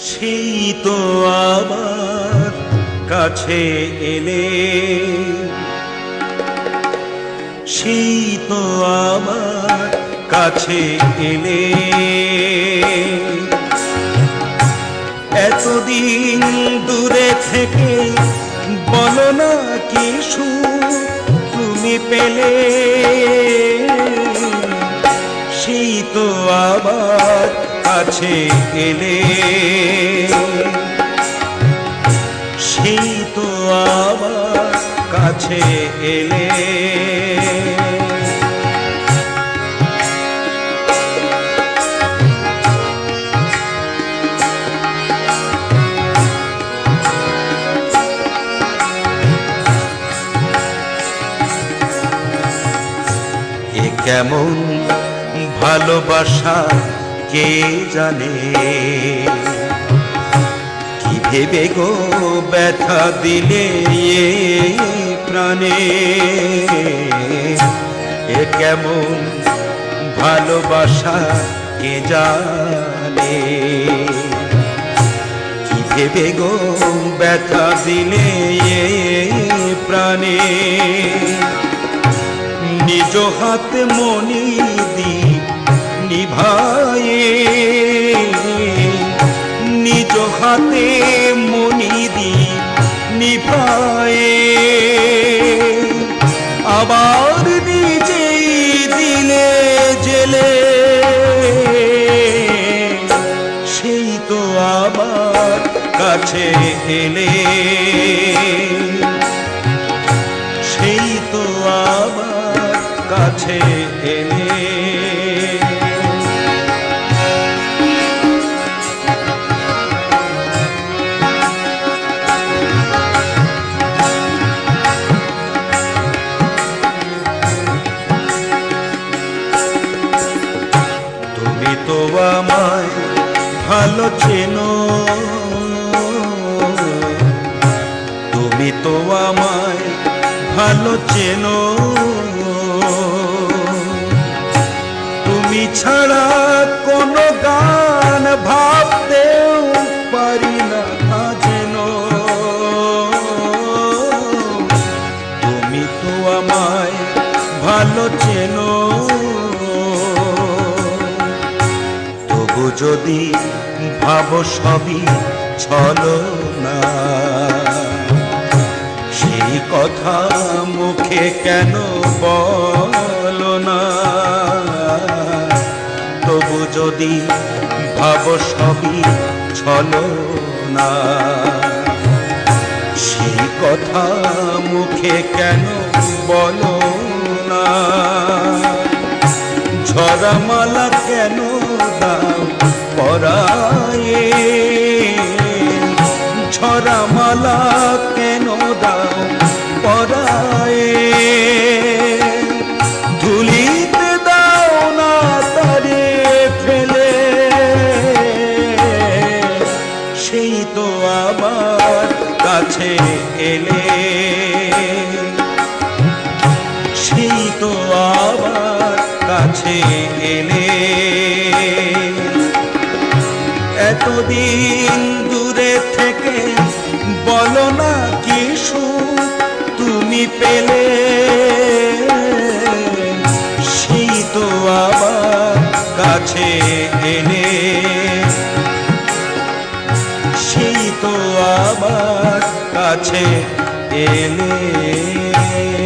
সেই তো আমার কাছে এলে। সেই তো আমার কাছে এলে। এতদিন দূরে থেকে বলো না কি সুখ তুমি পেলে। সেই তো আবার কাছে এলে সেই তো আমার কাছে এলে। কেমন ভালোবাসা কে জানে? কি ভেবে গো ব্যথা দিলে প্রাণে? এ কেমন ভালোবাসা কে জানে? কি ভেবে গো ব্যথা দিলে প্রাণে? নিজ হাতে মনি দি নিভায়ে নিজ হাতে মনি দি নিভায়ে। আবার নিজেই দিলে জেলে, সেই তো আবার কাছে এলে। সেই তো আবার কাছে এলে। তুমি তো আমায় ভালো চেনো। তুমি তো আমায় ভালো চেনো। তুমি ছাড়া কোনো গান ভাবতেও পারি না যেন। তুমি তো আমায় ভালো চেনো। যদি ভাব সবই ছলো না সেই কথা মুখে কেন বল না? তবু যদি ভাব সবই ছলো না সেই কথা মুখে কেন বলো না? ঝরা মালা কেন দাও? পরায়ে ঝরা মালা কেন দাও পরায়ে? ধুলিতে দাও না তারে ফেলে। সেই তো আবার কাছে এলে। সেই তো আবার কাছে এলে। এতদিন দূরে থেকে বলো না কি তুমি পেলে? সেই তো আবার কাছে এলে। সেই তো আবার কাছে এলে।